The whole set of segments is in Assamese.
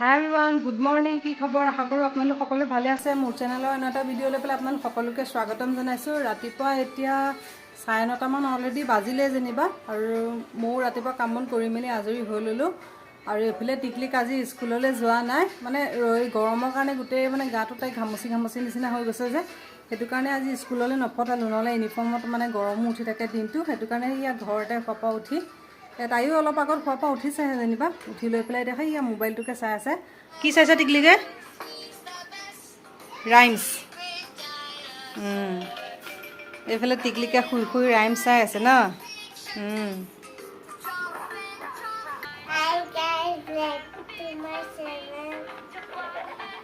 হাই এভৰিৱান গুড মৰ্ণিং কি খবৰ? আশা কৰোঁ আপোনালোক সকলোৱে ভালে আছে। মোৰ চেনেলৰ এনে এটা ভিডিঅ' লৈ পেলাই আপোনালোক সকলোকে স্বাগতম জনাইছোঁ। ৰাতিপুৱা এতিয়া চাৰে নটামান অলৰেডি বাজিলে যেনিবা আৰু ময়ো ৰাতিপুৱা কাম বন কৰি মেলি আজৰি হৈ ল'লোঁ। আৰু এইফালে টিকলিক আজি স্কুললৈ যোৱা নাই। মানে এই গৰমৰ কাৰণে গোটেই মানে গাটো তাই ঘামচি ঘামচি নিচিনা হৈ গৈছে যে। সেইটো কাৰণে আজি স্কুললৈ নপঠালোঁ। নহ'লে ইউনিফৰ্মত মানে গৰমো উঠি থাকে দিনটো। সেইটো কাৰণে ইয়াত ঘৰতে পৰা উঠি তাইও অলপ আগত শুৱাৰ পৰা উঠিছেহে যেনিবা। উঠি লৈ পেলাই দেখা ইয়া মোবাইলটোকে চাই আছে। কি চাইছে টিকলিকে? ৰাইমছ এইফালে টিকলিকে শুই শুই ৰাইম চাই আছে ন.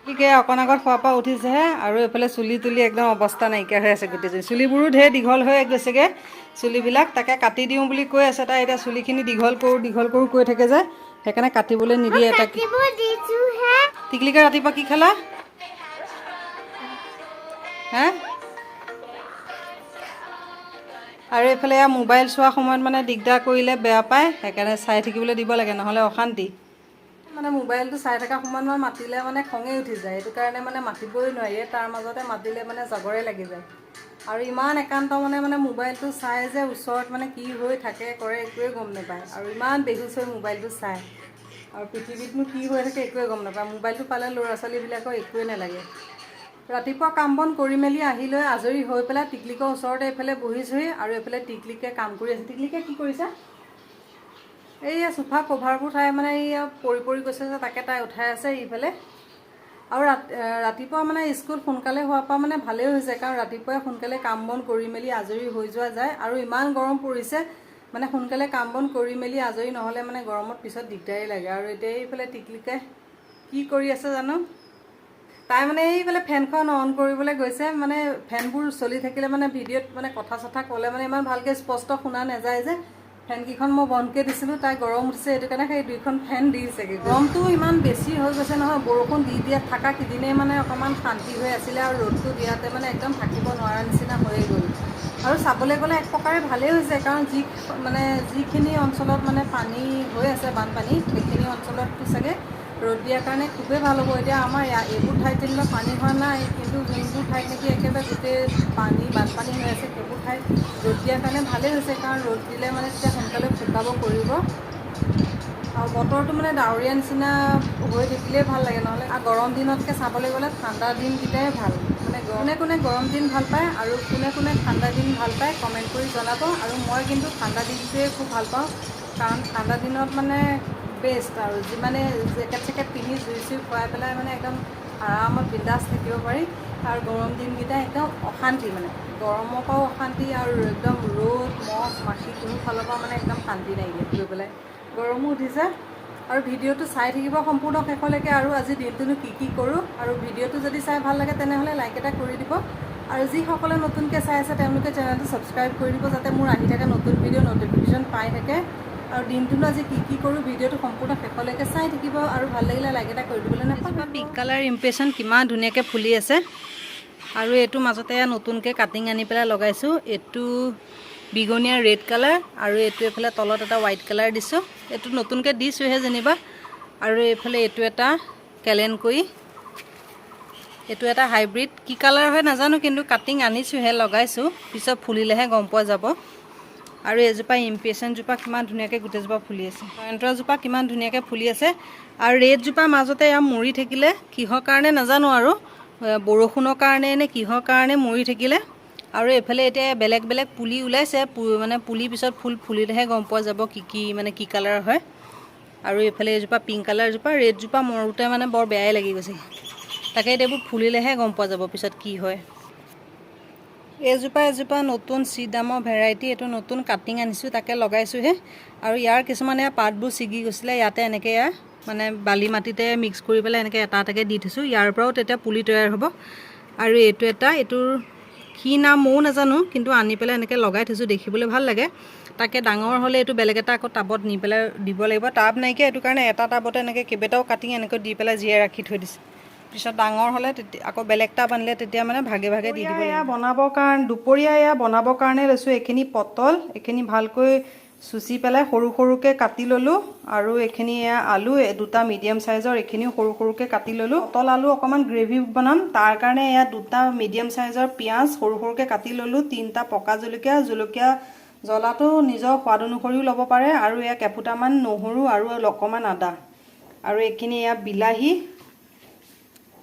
টিকলিকে অকণ আগত শুৱাৰ পৰা উঠিছেহে আৰু এইফালে চুলি তুলি একদম অৱস্থা নাইকিয়া হৈ আছে গোটেইজনী। চুলিবোৰো ঢেৰ দীঘল হৈ গৈছেগৈ। চুলিবিলাক তাকে কাটি দিওঁ বুলি কৈ আছে তাই। এতিয়া চুলিখিনি দীঘল কৰোঁ দীঘল কৰোঁ কৈ থাকে যে। সেইকাৰণে কাটিবলৈ নিদিয়ে হে টিকলিকে ৰাতিপুৱা কি খালা? হে? আৰু এইফালে মোবাইল চোৱা সময়ত মানে দিগদাৰ কৰিলে বেয়া পায় সেইকাৰণে চাই থাকিবলৈ দিব লাগে নহ'লে অশান্তি। মানে মোবাইলটো চাই থকা সময়ত মই মাতিলে মানে খঙেই উঠি যায়। সেইটো কাৰণে মানে মাতিবই নোৱাৰি তাৰ মাজতে মাতিলে মানে জগৰে লাগি যায়। আৰু ইমান একান্ত মানে মানে মোবাইলটো চাই যে ওচৰত মানে কি হৈ থাকে কৰে একোৱে গম নাপায়। আৰু ইমান বেহুচ হৈ মোবাইলটো চায়। আৰু পৃথিৱীতনো কি হৈ থাকে একোৱে গম নাপায়। মোবাইলটো পালে ল'ৰা ছোৱালীবিলাকৰ একোৱে নালাগে। ৰাতিপুৱা কাম বন কৰি মেলি আহি লৈ আজৰি হৈ পেলাই টিকলিকৰ ওচৰতে এইফালে বহিছোহি আৰু এইফালে টিকলিকে কাম কৰি আছে। টিকলিকে কি কৰিছে? এইয়া চোফা কভাৰবোৰ তাই মানে এইয়া পৰি পৰি গৈছে যে তাকে তাই উঠাই আছে ইফালে। আৰু ৰাতিপুৱা মানে স্কুল সোনকালে হোৱাৰ পৰা মানে ভালেই হৈছে কাৰণ ৰাতিপুৱাই সোনকালে কাম বন কৰি মেলি আজৰি হৈ যোৱা যায়। আৰু ইমান গৰম পৰিছে মানে সোনকালে কাম বন কৰি মেলি আজৰি নহ'লে মানে গৰমত পিছত দিগদাৰী লাগে। আৰু এতিয়া এইফালে টিকলিকে কি কৰি আছে জানো? তাই মানে এইফালে ফেনখন অন কৰিবলৈ গৈছে মানে ফেনবোৰ চলি থাকিলে মানে ভিডিঅ'ত মানে কথা চথা ক'লে মানে ইমান ভালকৈ স্পষ্ট শুনা নাযায় যে। ফেনকেইখন মই বন্ধকৈ দিছিলোঁ, তাই গৰম উঠিছে, সেইটো কাৰণে সেই দুইখন ফেন দিছেগৈ। গৰমটো ইমান বেছি হৈ গৈছে নহয়, বৰষুণ দি দিয়াত থকা কেইদিনেই মানে অকণমান শান্তি হৈ আছিলে আৰু ৰ'দটো দিয়াতে মানে একদম থাকিব নোৱাৰা নিচিনা হৈয়ে গ'ল। আৰু চাবলৈ গ'লে এক প্ৰকাৰে ভালেই হৈছে, কাৰণ যি মানে যিখিনি অঞ্চলত মানে পানী হৈ আছে বানপানী, সেইখিনি অঞ্চলত চাগে ৰ'দ কাৰণে খুবেই ভালো হ'ব এতিয়া আমাৰ এইবোৰ ঠাইত যেনিবা পানী হোৱা নাই, কিন্তু যোনবোৰ ঠাইত নেকি একেবাৰে গোটেই পানী, বানপানী হৈ আছে সেইবোৰ ঠাইত ৰ'দ দিয়াৰ কাৰণে ভালেই হৈছে, কাৰণ ৰ'দ দিলে মানে তেতিয়া সোনকালে শুকাব কৰিব। আৰু বতৰটো মানে ডাৱৰীয়া নিচিনা হৈ থাকিলেই ভালো লাগে, নহ'লে গৰম দিনতকৈ চাবলৈ গ'লে ঠাণ্ডা দিনকেইটাই ভালো। মানে কোনে কোনে গৰম দিন ভালো পায় আৰু কোনে কোনে ঠাণ্ডা দিন ভালো পায় কমেণ্ট কৰি জনাব। আৰু মই কিন্তু ঠাণ্ডা দিনটোৱে খুব ভালো পাওঁ, কাৰণ ঠাণ্ডা দিনত মানে বেষ্ট আৰু যিমানে জেকেট চেকেট পিন্ধি জুই চুই খুৱাই পেলাই মানে একদম আৰামত বিন্দাছ থাকিব পাৰি। আৰু গৰম দিনকেইটা একদম অশান্তি মানে। গৰমৰ পৰাও অশান্তি আৰু একদম ৰ'দ মহ মাখি কোনো ফালৰ পৰা মানে একদম শান্তি নাইকিয়া গৈ পেলাই। গৰমো উঠিছে। আৰু ভিডিঅ'টো চাই থাকিব সম্পূৰ্ণ শেষলৈকে। আৰু আজি দিনটোনো কি কি কৰোঁ। আৰু ভিডিঅ'টো যদি চাই ভাল লাগে তেনেহ'লে লাইক এটা কৰি দিব। আৰু যিসকলে নতুনকৈ চাই আছে তেওঁলোকে চেনেলটো ছাবস্ক্ৰাইব কৰি দিব। যাতে মোৰ আহি থাকে নতুন ভিডিঅ' নটিফিকেশ্যন পাই থাকে। আৰু দিনটোনো আজি কি কি কৰোঁ ভিডিঅ'টো সম্পূৰ্ণ শেষলৈকে চাই থাকিব আৰু ভাল লাগিলে লাইক এটা কৰি দিবলৈ নাপাহৰিব। পিংক কালাৰ ইমপ্ৰেশ্যন কিমান ধুনীয়াকৈ ফুলি আছে। আৰু এইটো মাজতে নতুনকৈ কাটিং আনি পেলাই লগাইছোঁ। এইটো বিগনীয়া ৰেড কালাৰ আৰু এইটো এইফালে তলত এটা হোৱাইট কালাৰ দিছোঁ। এইটো নতুনকৈ দিছোঁহে যেনিবা। আৰু এইফালে এইটো এটা কেলেনকৈ এইটো এটা হাইব্ৰিড কি কালাৰ হয় নাজানো কিন্তু কাটিং আনিছোঁহে লগাইছোঁ। পিছত ফুলিলেহে গম পোৱা যাব। আৰু এজোপা ইমপ্ৰেশ্যনজোপা কিমান ধুনীয়াকৈ গোটেইজোপা ফুলি আছে। জয়ন্তজোপা কিমান ধুনীয়াকৈ ফুলি আছে। আৰু ৰেডজোপা মাজতে এয়া মৰি থাকিলে কিহৰ কাৰণে নাজানো আৰু বৰষুণৰ কাৰণে নে কিহৰ কাৰণে মৰি থাকিলে। আৰু এইফালে এতিয়া বেলেগ বেলেগ পুলি ওলাইছে মানে পুলি পিছত ফুল ফুলিলেহে গম পোৱা যাব কি কি মানে কি কালাৰ হয়। আৰু এইফালে এজোপা পিংক কালাৰজোপা ৰেডজোপা মৰোতে মানে বৰ বেয়াই লাগি গৈছে। তাকে এতিয়া ফুলিলেহে গম পোৱা যাব পিছত কি হয়। এইজোপা এজোপা নতুন চিদামৰ ভেৰাইটি এইটো নতুন কাটিং আনিছোঁ তাকে লগাইছোঁহে। আৰু ইয়াৰ কিছুমান পাতবোৰ ছিগি গৈছিলে ইয়াতে এনেকৈ এয়া মানে বালি মাটিতে মিক্স কৰি পেলাই এনেকৈ এটা এটাকৈ দি থৈছোঁ। ইয়াৰ পৰাও তেতিয়া পুলি তৈয়াৰ হ'ব। আৰু এইটো এটা এইটোৰ কি নাম ময়ো নাজানো কিন্তু আনি পেলাই এনেকৈ লগাই থৈছোঁ দেখিবলৈ ভাল লাগে। তাকে ডাঙৰ হ'লে এইটো বেলেগ এটা আকৌ টাবত নি পেলাই দিব লাগিব। টাব নাইকিয়া এইটো কাৰণে এটা টাবতে এনেকৈ কেইবাটাও কাটিং এনেকৈ দি পেলাই জীয়াই ৰাখি থৈ দিছে। পিছত ডাঙৰ হ'লে তেতিয়া আকৌ বেলেগ টাব আনিলে তেতিয়া মানে ভাগে ভাগে দি দিব এয়া বনাবৰ কাৰণে দুপৰীয়া এয়া বনাবৰ কাৰণে লৈছোঁ এইখিনি পটল এইখিনি ভালকৈ চুচি পেলাই সৰু সৰুকৈ কাটি ল'লোঁ আৰু এইখিনি এয়া আলু দুটা মিডিয়াম চাইজৰ এইখিনিও সৰু সৰুকৈ কাটি ল'লোঁ। পটল আলু অকণমান গ্ৰেভি বনাম তাৰ কাৰণে এয়া দুটা মিডিয়াম চাইজৰ পিঁয়াজ সৰু সৰুকৈ কাটি ল'লোঁ তিনিটা পকা জলকীয়া জলকীয়া জ্বলাটো নিজৰ সোৱাদ অনুসৰিও ল'ব পাৰে আৰু এয়া কেফুটামান নহৰু আৰু অকণমান আদা। আৰু এইখিনি এয়া বিলাহী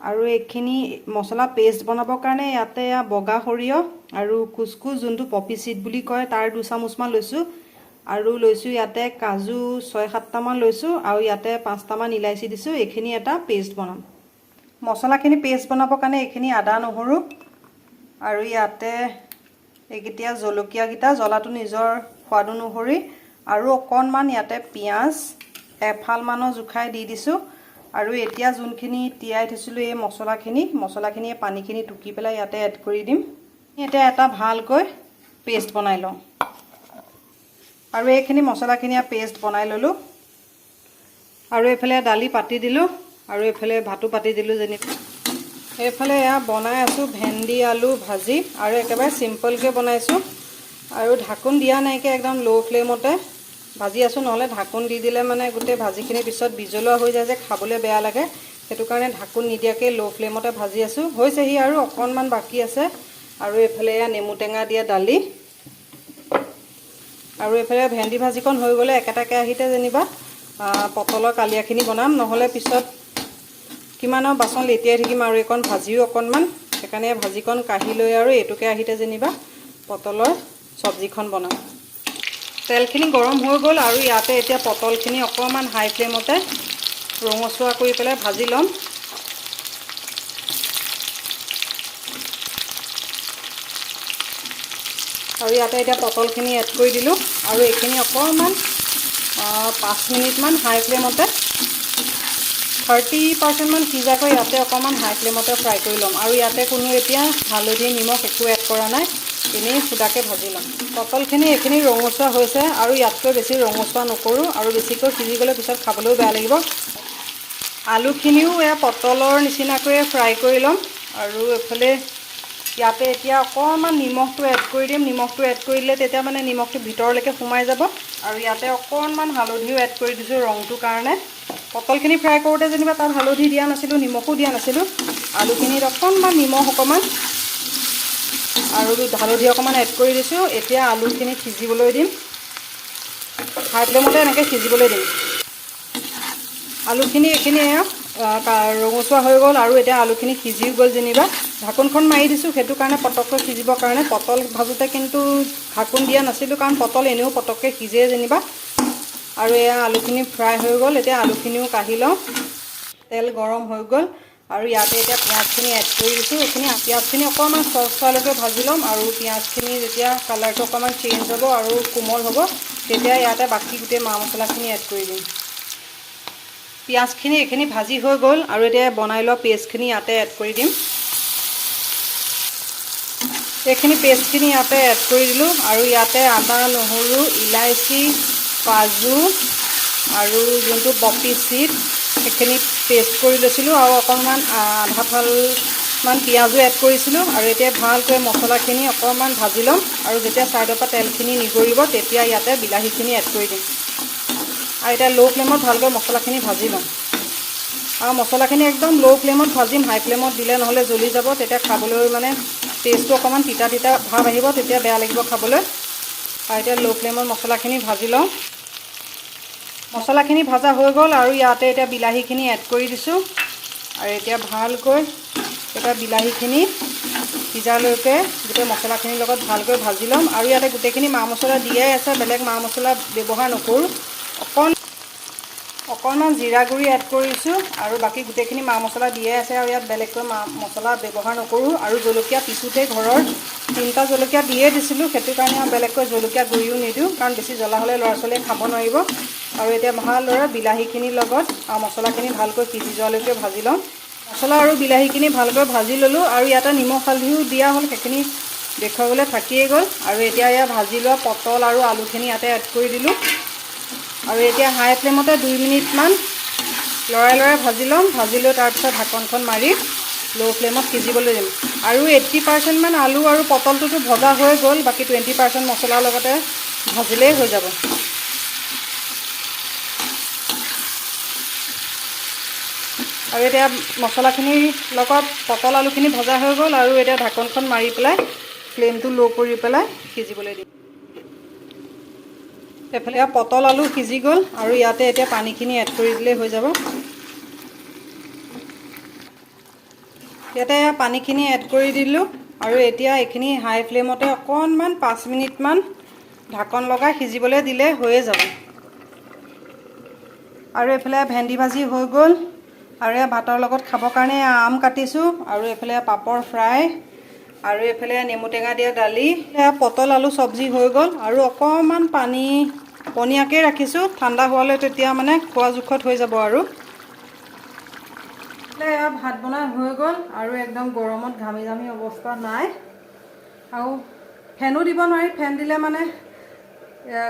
আৰু এইখিনি মছলা পেষ্ট বনাবৰ কাৰণে ইয়াতে বগা সৰিয়হ আৰু কুচকুচ যোনটো পপি চিড বুলি কয় তাৰ দুচামুচমান লৈছোঁ। আৰু লৈছোঁ ইয়াতে কাজু ছয় সাতটামান লৈছোঁ আৰু ইয়াতে পাঁচটামান ইলাচি দিছোঁ এইখিনি এটা পেষ্ট বনাম। মছলাখিনি পেষ্ট বনাবৰ কাৰণে এইখিনি আদা নহৰু আৰু ইয়াতে এইকেইটা জলকীয়াকেইটা জ্বলাটো নিজৰ সোৱাদ অনুসৰি। আৰু অকণমান ইয়াতে পিঁয়াজ এফালমানৰ জোখাই দি দিছোঁ। আৰু এতিয়া যোনখিনি তিয়াই থৈছিলোঁ এই মছলাখিনি মছলাখিনি এই পানীখিনি টুকি পেলাই ইয়াতে এড কৰি দিম। এতিয়া এটা ভালকৈ পেষ্ট বনাই লওঁ। আৰু এইখিনি মছলাখিনি পেষ্ট বনাই ল'লোঁ। আৰু এইফালে দালি পাতি দিলোঁ আৰু এইফালে ভাতো পাতি দিলোঁ যেনিবা। এইফালে এয়া বনাই আছোঁ ভেন্দি আলু ভাজি আৰু একেবাৰে চিম্পলকৈ বনাইছোঁ। আৰু ঢাকোন দিয়া নাইকিয়া একদম ল' ফ্লেমতে ভাজি আছোঁ নহ'লে ঢাকোন দি দিলে মানে গোটেই ভাজিখিনি পিছত বিজলুৱা হৈ যায় যে খাবলৈ বেয়া লাগে। সেইটো কাৰণে ঢাকোন নিদিয়াকৈ ল' ফ্লেমতে ভাজি আছোঁ। হৈছেহি আৰু অকণমান বাকী আছে। আৰু এইফালে এয়া নেমু টেঙা দিয়া দালি। আৰু এইফালে ভেন্দি ভাজিকণ হৈ গ'লে একেটা কেৰাহীতে যেনিবা পটলৰ কালিয়াখিনি বনাম। নহ'লে পিছত কিমান আৰু বাচন লেটিয়াই থাকিম আৰু এইকণ ভাজিও অকণমান। সেইকাৰণে ভাজিকণ কাঢ়ি লৈ আৰু এইটো কেৰাহীতে যেনিবা পটলৰ চব্জিখন বনাম। তেলখিনি গৰম হৈ গ'ল আৰু ইয়াতে এতিয়া পটলখিনি অকণমান হাই ফ্লেমতে ৰঙচুৱা কৰি পেলাই ভাজি ল'ম। আৰু ইয়াতে এতিয়া পটলখিনি এড কৰি দিলোঁ আৰু এইখিনি অকণমান পাঁচ মিনিটমান হাই ফ্লেমতে থাৰ্টি পাৰ্চেণ্টমান সিজাকৈ ইয়াতে অকণমান হাই ফ্লেমতে ফ্ৰাই কৰি ল'ম। আৰু ইয়াতে কোনো এতিয়া হালধি নিমখ একো এড কৰা নাই। এনেই সুদাকৈ ভাজি ল'ম পটলখিনি এইখিনি ৰঙচুৱা হৈছে আৰু ইয়াতকৈ বেছি ৰঙচুৱা নকৰোঁ আৰু বেছিকৈ সিজি গ'লে পিছত খাবলৈও বেয়া লাগিব। আলুখিনিও এয়া পটলৰ নিচিনাকৈয়ে ফ্ৰাই কৰি ল'ম আৰু এইফালে ইয়াতে এতিয়া অকণমান নিমখটো এড কৰি দিম। নিমখটো এড কৰি দিলে তেতিয়া মানে নিমখটো ভিতৰলৈকে সোমাই যাব। আৰু ইয়াতে অকণমান হালধিও এড কৰি দিছোঁ ৰংটোৰ কাৰণে। পটলখিনি ফ্ৰাই কৰোঁতে যেনিবা তাত হালধি দিয়া নাছিলোঁ নিমখো দিয়া নাছিলোঁ। আলুখিনিত অকণমান নিমখ অকণমান আৰু হালধি অকণমান এড কৰি দিছোঁ। এতিয়া আলুখিনি সিজিবলৈ দিম। হাই ফ্লেমতে এনেকৈ সিজিবলৈ দিম। আলুখিনি এইখিনি এয়া আ, কা- ৰঙচুৱা হৈ গ'ল আৰু এতিয়া আলুখিনি সিজিও গ'ল যেনিবা। ঢাকোনখন মাৰি দিছোঁ সেইটো কাৰণে পটককৈ সিজিবৰ কাৰণে। পটল ভাজোঁতে কিন্তু ঢাকোন দিয়া নাছিলোঁ কাৰণ পটল এনেও পটককৈ সিজে যেনিবা। আৰু এয়া আলুখিনি ফ্ৰাই হৈ গ'ল। এতিয়া আলুখিনিও কাঢ়ি লওঁ। তেল গৰম হৈ গ'ল। আৰু ইয়াতে এতিয়া পিঁয়াজখিনি এড কৰি দিছোঁ। এইখিনি পিঁয়াজখিনি অকণমান চচ চোৱালৈকে ভাজি ল'ম আৰু পিঁয়াজখিনি যেতিয়া কালাৰটো অকণমান চেঞ্জ হ'ব আৰু কোমল হ'ব, তেতিয়া ইয়াতে বাকী গোটেই মা মছলাখিনি এড কৰি দিম। পিঁয়াজখিনি এইখিনি ভাজি হৈ গ'ল আৰু এতিয়া বনাই লোৱা পেষ্টখিনি ইয়াতে এড কৰি দিম। এইখিনি পেষ্টখিনি ইয়াতে এড কৰি দিলোঁ আৰু ইয়াতে আদা, নহৰু ইলাচি কাজু আৰু যোনটো পপি চিড সেইখিনি পেষ্ট কৰি লৈছিলোঁ আৰু অকণমান আধা ফালমান পিঁয়াজো এড কৰিছিলোঁ আৰু এতিয়া ভালকৈ মছলাখিনি অকণমান ভাজি ল'ম আৰু যেতিয়া ছাইডৰ পৰা তেলখিনি নিগৰিব তেতিয়া ইয়াতে বিলাহীখিনি এড কৰি দিম। আৰু এতিয়া ল' ফ্লেমত ভালকৈ মছলাখিনি ভাজি ল'ম। আৰু মছলাখিনি একদম ল' ফ্লেমত ভাজিম হাই ফ্লেমত দিলে নহ'লে জ্বলি যাব তেতিয়া খাবলৈ মানে টেষ্টটো অকণমান তিতা তিতা ভাৱ আহিব তেতিয়া বেয়া লাগিব খাবলৈ। আৰু এতিয়া ল' ফ্লেমত মছলাখিনি ভাজি লওঁ। মছলাখিনি ভাজা হৈ গ'ল আৰু ইয়াতে এতিয়া বিলাহীখিনি এড কৰি দিছোঁ। আৰু এতিয়া ভালকৈ এতিয়া বিলাহীখিনি সিজালৈকে গোটেই মছলাখিনিৰ লগত ভালকৈ ভাজি ল'ম। আৰু ইয়াতে গোটেইখিনি মা মছলা দিয়াই আছে বেলেগ মা মছলা ব্যৱহাৰ নকৰোঁ। অকণ অকণমান জিৰা গুড়ি এড কৰিছোঁ আৰু বাকী গোটেইখিনি মা মছলা দিয়াই আছে আৰু ইয়াত বেলেগকৈ মা মছলা ব্যৱহাৰ নকৰোঁ আৰু জলকীয়া পিছোঁতে ঘৰৰ তিনিটা জলকীয়া দিয়ে দিছিলোঁ সেইটো কাৰণে আৰু বেলেগকৈ জলকীয়া গুড়িও নিদিওঁ কাৰণ বেছি জ্বলা হ'লে ল'ৰা ছোৱালীয়ে খাব নোৱাৰিব। আৰু এতিয়া ভালদৰে বিলাহীখিনিৰ লগত আৰু মছলাখিনি ভালকৈ সিজি যোৱালৈকে ভাজি ল'ম মছলা আৰু বিলাহীখিনি ভালকৈ ভাজি ল'লোঁ আৰু ইয়াতে নিমখ হালধিও দিয়া হ'ল সেইখিনি দেখুৱাবলৈ থাকিয়েই গ'ল। আৰু এতিয়া ইয়াত ভাজি লোৱা পটল আৰু আলুখিনি ইয়াতে এড কৰি দিলোঁ। আৰু এতিয়া হাই ফ্লেমতে দুই মিনিটমান লৰাই লৰাই ভাজি ল'ম। ভাজি লৈ তাৰপিছত ঢাকনখন মাৰি ল' ফ্লেমত সিজিবলৈ দিম। আৰু এইট্টি পাৰ্চেণ্টমান আলু আৰু পটলটোতো ভজা হৈ গ'ল বাকী টুৱেণ্টি পাৰ্চেণ্ট মছলাৰ লগতে ভাজিলেই হৈ যাব। আৰু এতিয়া মছলাখিনিৰ লগত পটল আলুখিনি ভজা হৈ গ'ল আৰু এতিয়া ঢাকনখন মাৰি পেলাই ফ্লেমটো ল' কৰি পেলাই সিজিবলৈ দিম। এইফালে আৰু পটল আলু সিজি গ'ল আৰু ইয়াতে এতিয়া পানীখিনি এড কৰি দিলেই হৈ যাব। ইয়াতে পানীখিনি এড কৰি দিলোঁ আৰু এতিয়া এইখিনি হাই ফ্লেমতে অকণমান পাঁচ মিনিটমান ঢাকন লগাই সিজিবলৈ দিলে হৈয়ে যাব। আৰু এইফালে ভেন্দি ভাজি হৈ গ'ল আৰু ভাতৰ লগত খাবৰ কাৰণে আম কাটিছোঁ আৰু এইফালে পাপৰ ফ্ৰাই। আৰু এইফালে নেমু টেঙা দিয়া দালি এয়া পটল আলু চব্জি হৈ গ'ল। আৰু অকণমান পানী পনীয়াকৈ ৰাখিছোঁ। ঠাণ্ডা হোৱালৈ তেতিয়া মানে খোৱা জোখত হৈ যাব আৰু। এয়া ভাত বনাই হৈ গ'ল আৰু একদম গৰমত ঘামি ঘামি অৱস্থা নাই। আৰু ফেনো দিব নোৱাৰি ফেন দিলে মানে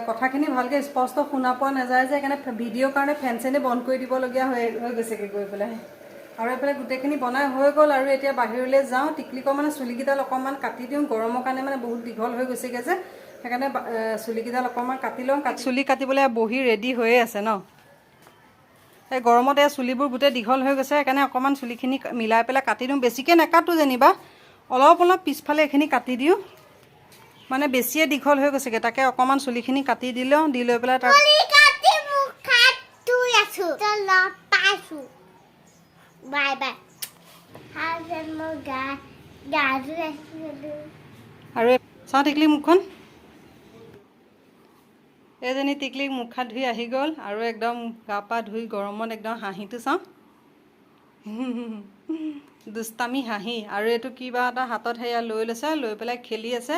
কথাখিনি ভালকৈ স্পষ্ট শুনা পোৱা নাযায় যে সেইকাৰণে ভিডিঅ'ৰ কাৰণে ফেন চেনে বন্ধ কৰি দিবলগীয়া হৈ হৈ গৈছেগৈ গৈ পেলাই। আৰু এইফালে গোটেইখিনি বনাই হৈ গ'ল আৰু এতিয়া বাহিৰলৈ যাওঁ। টিকলিকৰ মানে চুলিকেইডাল অকণমান কাটি দিওঁ। গৰমৰ কাৰণে মানে বহুত দীঘল হৈ গৈছেগৈ যে। সেইকাৰণে চুলিকেইডাল অকণমান কাটি লওঁ কাটি চুলি কাটিবলৈ বহি ৰেডি হৈয়ে আছে ন? এই গৰমত এই চুলিবোৰ গোটেই দীঘল হৈ গৈছে সেইকাৰণে অকণমান চুলিখিনি মিলাই পেলাই কাটি দিওঁ। বেছিকৈ নেকাটো যেনিবা। অলপ অলপ পিছফালে এইখিনি কাটি দিওঁ। মানে বেছিয়ে দীঘল হৈ গৈছেগৈ। তাকে অকণমান চুলিখিনি কাটি দি লওঁ। দি লৈ পেলাই তাৰ আছো বাই বাই হাজে মোৰ গা গা ধুই আছিলো আৰু চাওঁ টিকলি মুখখন এইজনী টিকলিক মুখ ধুই আহি গ'ল আৰু একদম গা পা ধুই গৰমত একদম হাঁহিটো চাওঁ দুষ্টামি হাঁহি আৰু এইটো কিবা এটা হাতত সেয়া লৈ লৈছে লৈ পেলাই খেলি আছে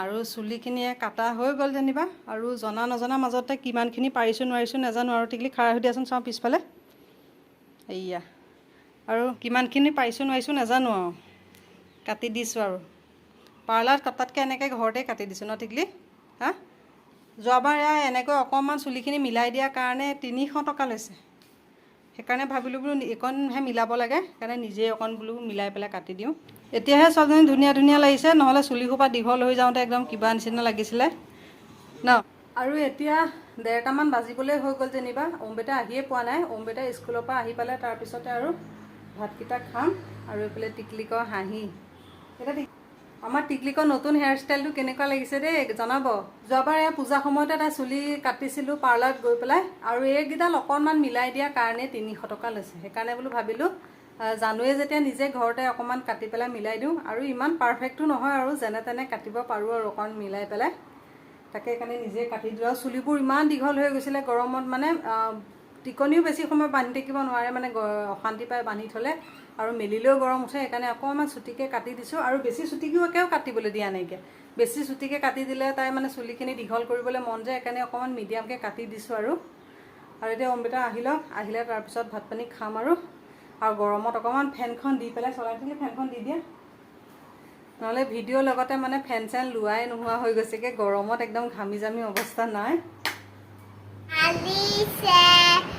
আৰু চুলিখিনিয়ে কাটা হৈ গ'ল যেনিবা আৰু জনা নজনা মাজতে কিমানখিনি পাৰিছোঁ নোৱাৰিছোঁ নাজানো আৰু টিকলি খাৰা হৈ দিয়াচোন চাওঁ পিছফালে। এইয়া। আৰু কিমানখিনি পাৰিছোঁ নোৱাৰিছোঁ নাজানো আৰু। কাটি দিছোঁ আৰু। পাৰ্লাৰত কটাতকৈ এনেকৈ ঘৰতে কাটি দিছোঁ ন টিকলি? হা? যোৱাবাৰ এয়া এনেকৈ অকণমান চুলিখিনি মিলাই দিয়াৰ কাৰণে তিনিশ টকা লৈছে। সেইকাৰণে ভাবিলোঁ বোলো এইকণহে মিলাব লাগে সেইকাৰণে নিজেই অকণ বোলো মিলাই পেলাই কাটি দিওঁ। এতিয়াহে ছোৱালীজনী ধুনীয়া ধুনীয়া লাগিছে নহ'লে চুলিসোপা দীঘল হৈ যাওঁতে একদম কিবা নিচিনা লাগিছিলে। ন? আৰু এতিয়া ডেৰটামান বাজিবলৈ হৈ গ'ল যেনিবা অম্বেটা আহিয়ে পোৱা নাই। অম্বেটা স্কুলৰ পৰা আহি পালে তাৰপিছতে আৰু ভাতকেইটা খাম আৰু এইফালে টিকলিকৰ হাঁহি। টিক- আমাৰ টিকলিকৰ নতুন হেয়াৰ ষ্টাইলটো কেনেকুৱা লাগিছে দেই জনাব। যোৱাবাৰ এয়া পূজা সময়তে তাই চুলি কাটিছিলোঁ পাৰ্লাৰত গৈ পেলাই আৰু এইকেইডাল অকণমান মিলাই দিয়াৰ কাৰণে তিনিশ টকা লৈছে। সেইকাৰণে বোলো ভাবিলোঁ জানুৱে যেতিয়া নিজে ঘৰতে অকণমান কাটি পেলাই মিলাই দিওঁ আৰু ইমান পাৰফেক্টটো নহয় আৰু যেনে তেনে কাটিব পাৰোঁ আৰু অকণমান মিলাই পেলাই। তাকে সেইকাৰণে নিজে কাটি দিলোঁ। আৰু চুলিবোৰ ইমান দীঘল হৈ গৈছিলে গৰমত মানে টিকনিও বেছি সময় বান্ধি থাকিব নোৱাৰে মানে অশান্তি পাই বান্ধি থ'লে আৰু মেলিলেও গৰম উঠে সেইকাৰণে অকণমান চুটিকৈ কাটি দিছোঁ আৰু বেছি চুটিকৈও কাটিবলৈ দিয়া নাইকিয়া বেছি চুটিকৈ কাটি দিলে তাই মানে চুলিখিনি দীঘল কৰিবলৈ মন যায় সেইকাৰণে অকণমান মিডিয়ামকৈ কাটি দিছোঁ আৰু। আৰু এতিয়া অম্বিতা আহি লওক আহিলে তাৰপিছত ভাত পানী খাম আৰু। আৰু গৰমত অকণমান ফেনখন দি পেলাই চলাই থাকিলে ফেনখন দি দিয়া। নহ'লে ভিডিঅ'ৰ লগতে মানে ফেন চেন লোৱাই নোহোৱা হৈ গৈছেগৈ গৰমত একদম ঘামি জামি অৱস্থা নাই। Alice.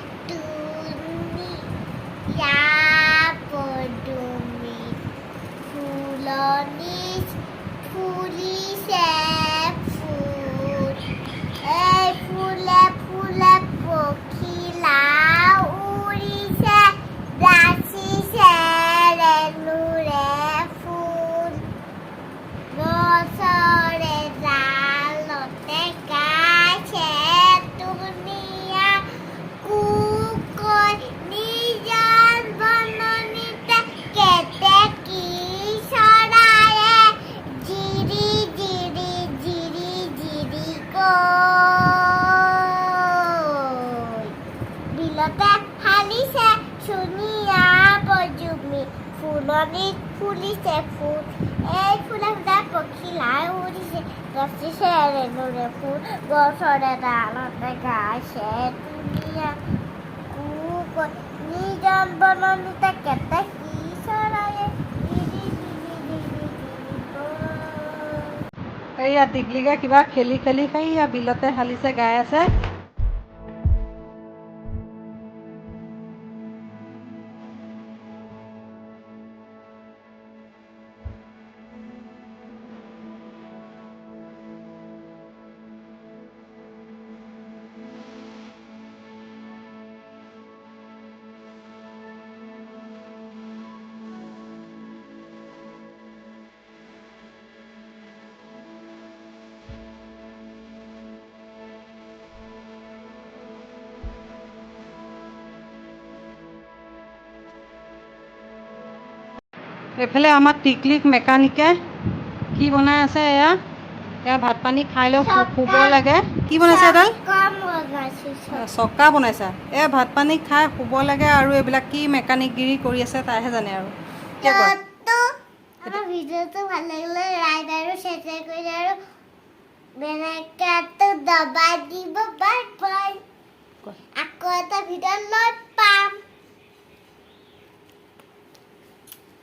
ফুলনিত ফুলিছে ফুল। এই ফুলে ফুলে পখিলাই উৰিছে গছিছে ৰেণুৰে ফুল গছৰে ডালতে গাইছে ধুনীয়া কুকৈ নিজৰ বননিতে কেতেকী চৰায়ে জিৰি জিৰি জিৰি জিৰি কৈ এইয়া টিকলিকে কিবা খেলি খেলি সেইয়া বিলতে হালিছে গাই আছে। এইফালে আমাৰ টিকলিক মেকানিকে কি বনাই আছে এয়া? এয়া ভাত পানী খাই লৈ শুব লাগে। কি বনাইছে এডাল? চকা বনাইছা এয়া ভাত পানী খাই শুব লাগে আৰু এইবিলাক কি মেকানিকগিৰি কৰি আছে তাইহে জানে আৰু। আমাৰ ভিডিঅ'টো ভালো লাগিলে লাইক আৰু বেলেগটো দবাই দিব বাই বাই আকৌ এটা ভিডিঅ' লৈ পাম।